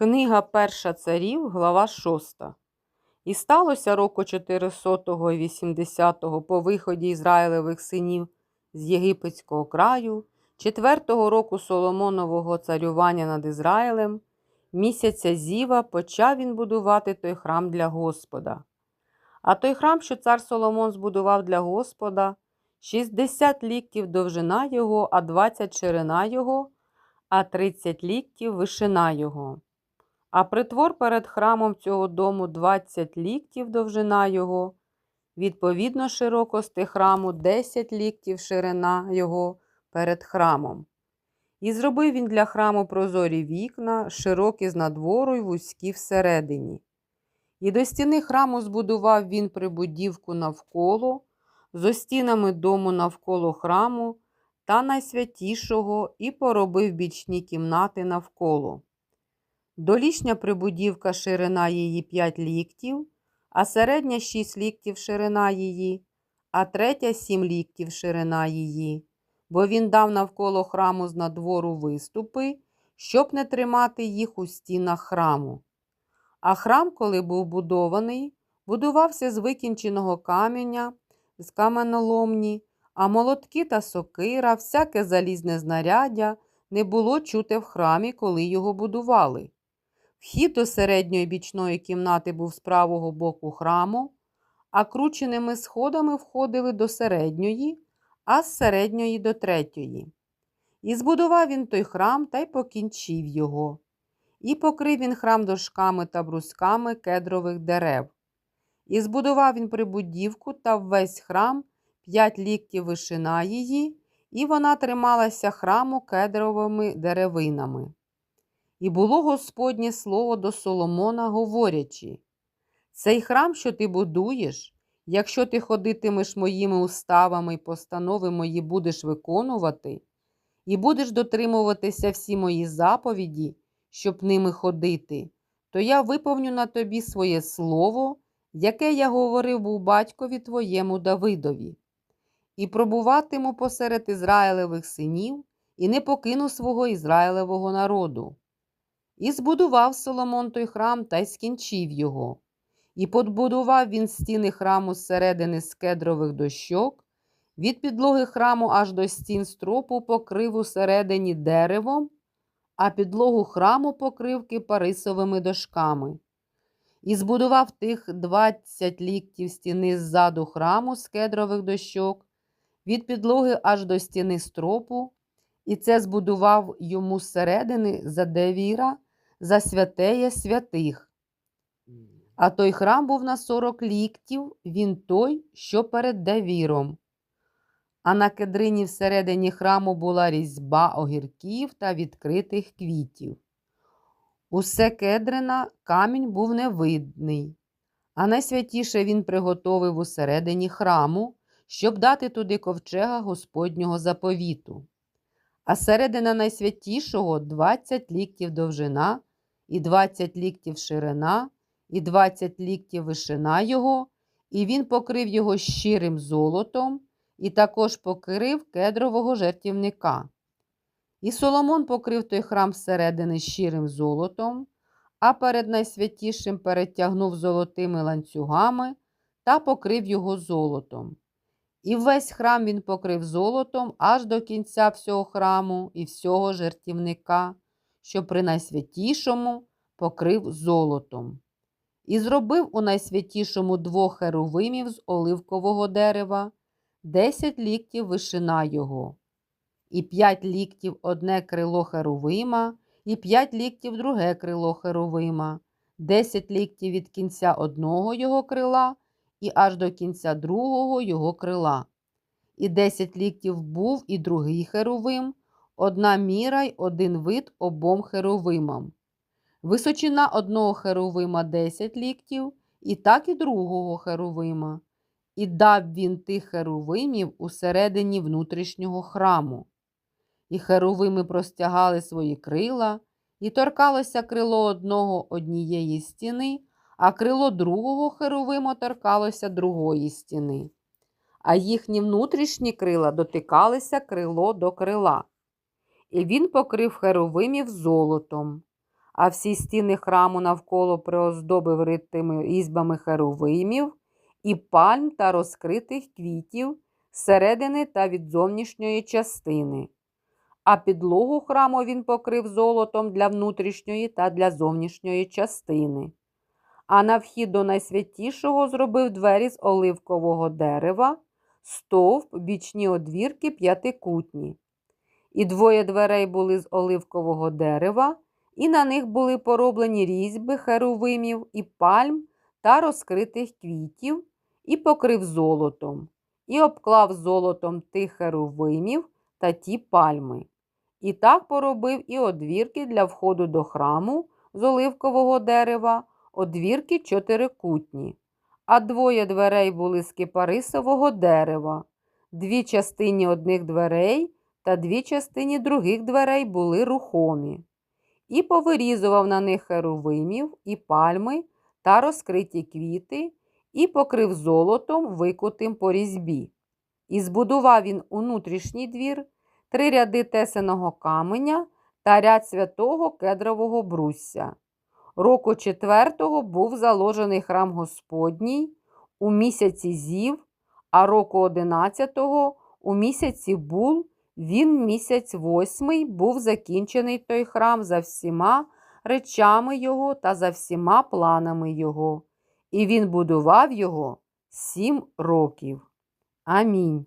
Книга Перша царів, глава 6. І сталося року 400 і 80 по виході Ізраїлевих синів з єгипетського краю, четвертого року Соломонового царювання над Ізраїлем, місяця Зіва почав він будувати той храм для Господа. А той храм, що цар Соломон збудував для Господа, 60 ліктів довжина його, а 20 ширина його, а 30 ліктів вишина його. А притвор перед храмом цього дому 20 ліктів довжина його, відповідно широкости храму 10 ліктів ширина його перед храмом. І зробив він для храму прозорі вікна, широкі з надвору й вузькі всередині. І до стіни храму збудував він прибудівку навколо, зо стінами дому навколо храму та найсвятішого і поробив бічні кімнати навколо. Долішня прибудівка ширина її 5 ліктів, а середня 6 ліктів ширина її, а третя 7 ліктів ширина її, бо він дав навколо храму з надвору виступи, щоб не тримати їх у стінах храму. А храм, коли був будований, будувався з викінченого каменя, з каменоломні, а молотки та сокира, всяке залізне знаряддя не було чуте в храмі, коли його будували. Вхід до середньої бічної кімнати був з правого боку храму, а крученими сходами входили до середньої, а з середньої до третьої. І збудував він той храм та й покінчив його. І покрив він храм дошками та брусками кедрових дерев. І збудував він прибудівку та весь храм п'ять ліктів вишина її, і вона трималася храму кедровими деревинами. І було Господнє слово до Соломона, говорячи: Цей храм, що ти будуєш, якщо ти ходитимеш моїми уставами і постанови мої будеш виконувати, і будеш дотримуватися всі мої заповіді, щоб ними ходити, то я виповню на тобі своє слово, яке я говорив був батькові твоєму Давидові, і пробуватиму посеред Ізраїлевих синів, і не покину свого Ізраїлевого народу. І збудував Соломон той храм та й скінчив його. І подбудував він стіни храму зсередини з кедрових дощок, від підлоги храму аж до стін стропу покрив усередині деревом, а підлогу храму покрив кипарисовими дошками. І збудував тих двадцять ліктів стіни ззаду храму з кедрових дощок, від підлоги аж до стіни стропу, і це збудував йому зсередини за девіра за святеє святих. А той храм був на сорок ліктів, він той, що перед девіром. А на кедрині всередині храму була різьба огірків та відкритих квітів. Усе кедрина камінь був невидний, а найсвятіше він приготовив усередині храму, щоб дати туди ковчега Господнього заповіту. А середина найсвятішого двадцять ліктів довжина і 20 ліктів ширина, і 20 ліктів вишина його, і він покрив його щирим золотом, і також покрив кедрового жертівника. І Соломон покрив той храм зсередини щирим золотом, а перед найсвятішим перетягнув золотими ланцюгами та покрив його золотом. І весь храм він покрив золотом аж до кінця всього храму і всього жертівника що при найсвятішому покрив золотом. І зробив у найсвятішому двох херовимів з оливкового дерева, десять ліктів вишина його, і п'ять ліктів одне крило херовима, і п'ять ліктів друге крило херовима, десять ліктів від кінця одного його крила і аж до кінця другого його крила. І десять ліктів був і другий херовим, одна міра й один вид обом херовимам. Височина одного херовима 10 ліктів, і так і другого херовима. І дав він тих херовимів усередині внутрішнього храму. І херовими простягали свої крила, і торкалося крило одного однієї стіни, а крило другого херовима торкалося другої стіни. А їхні внутрішні крила дотикалися крило до крила і він покрив херовимів золотом, а всі стіни храму навколо приоздобив ритими різьбами херовимів і пальм та розкритих квітів зсередини та від зовнішньої частини. А підлогу храму він покрив золотом для внутрішньої та для зовнішньої частини. А на вхід до найсвятішого зробив двері з оливкового дерева, стовп, бічні одвірки п'ятикутні. І двоє дверей були з оливкового дерева, і на них були пороблені різьби херувимів і пальм та розкритих квітів, і покрив золотом, і обклав золотом тих херувимів та ті пальми. І так поробив і одвірки для входу до храму з оливкового дерева, одвірки чотирикутні. А двоє дверей були з кипарисового дерева, дві частині одних дверей та дві частині других дверей були рухомі. І повирізував на них херувимів і пальми та розкриті квіти, і покрив золотом, викутим по різьбі. І збудував він у внутрішній двір три ряди тесаного каменя та ряд святого кедрового брусся. Року четвертого був заложений храм Господній у місяці зів, а року одинадцятого у місяці бул, він місяць восьмий був закінчений той храм за всіма речами його та за всіма планами його. І він будував його сім років. Амінь.